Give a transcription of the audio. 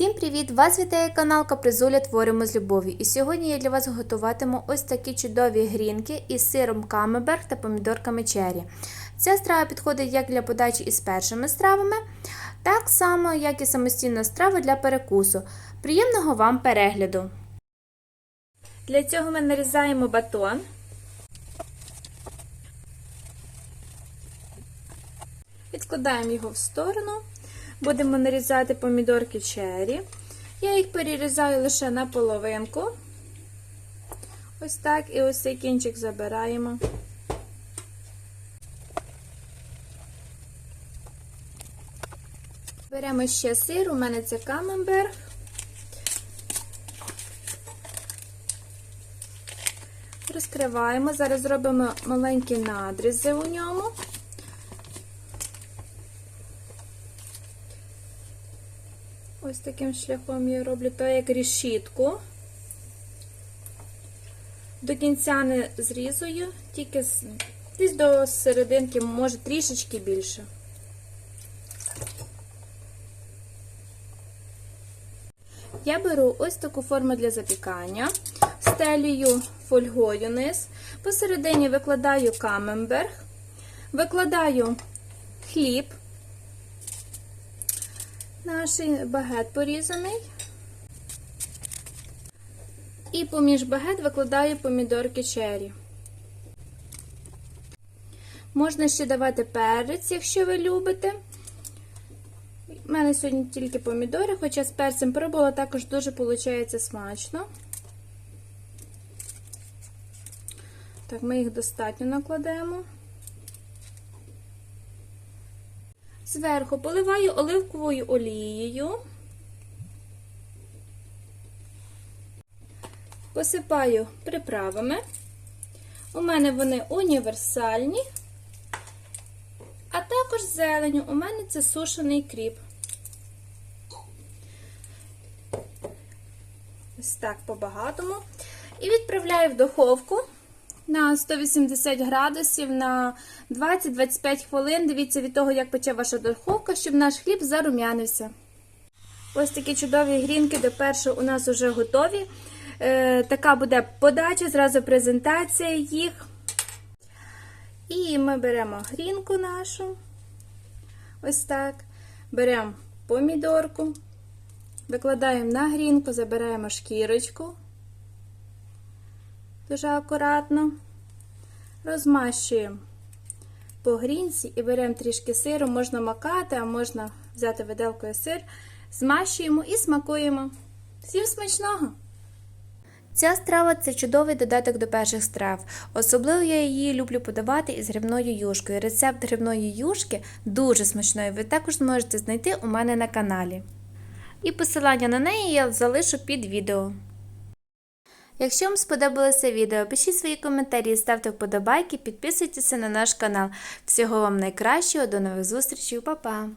Всім привіт! Вас вітає канал Капризуля Творимо з любов'ю. І сьогодні я для вас готуватиму ось такі чудові грінки із сиром камеберг та помідорками чері. Ця страва підходить як для подачі із першими стравами, так само, як і самостійна страва для перекусу. Приємного вам перегляду! Для цього ми нарізаємо батон. Відкладаємо його в сторону. Будемо нарізати помідорки чері. Я їх перерізаю лише на половинку. Ось так, і ось цей кінчик забираємо. Беремо ще сир, у мене це камемберг. Розкриваємо, зараз зробимо маленькі надрізи у ньому. Ось таким шляхом я роблю то як рішітку. До кінця не зрізую, тільки десь до серединки, може трішечки більше. Я беру ось таку форму для запікання, стелюю фольгою низ, посередині викладаю камемберг, викладаю хліб, наш багет порізаний. І поміж багет викладаю помідорки чері. Можна ще давати перець, якщо ви любите. У мене сьогодні тільки помідори, хоча з перцем пробувала, також дуже виходить смачно. Так, ми їх достатньо накладемо. Зверху поливаю оливковою олією, посипаю приправами. У мене вони універсальні, а також зеленю. У мене це сушений кріп. Ось так по-багатому. І відправляю в духовку на 180 градусів на 20-25 хвилин. Дивіться від того, як пече ваша духовка, щоб наш хліб зарум'янився. Ось такі чудові грінки до першого у нас вже готові. Е, така буде подача, зразу презентація їх. І ми беремо грінку нашу. Ось так. Беремо помідорку, викладаємо на грінку, забираємо шкірочку дуже акуратно. Розмащуємо по грінці і беремо трішки сиру, можна макати, а можна взяти виделкою сир, змащуємо і смакуємо. Всім смачного! Ця страва це чудовий додаток до перших страв. Особливо я її люблю подавати із грибною юшкою. Рецепт грибної юшки дуже смачної, ви також зможете знайти у мене на каналі. І посилання на неї я залишу під відео. Якщо вам сподобалося відео, пишіть свої коментарі, ставте вподобайки, підписуйтесь на наш канал. Всього вам найкращого, до нових зустрічей, па-па!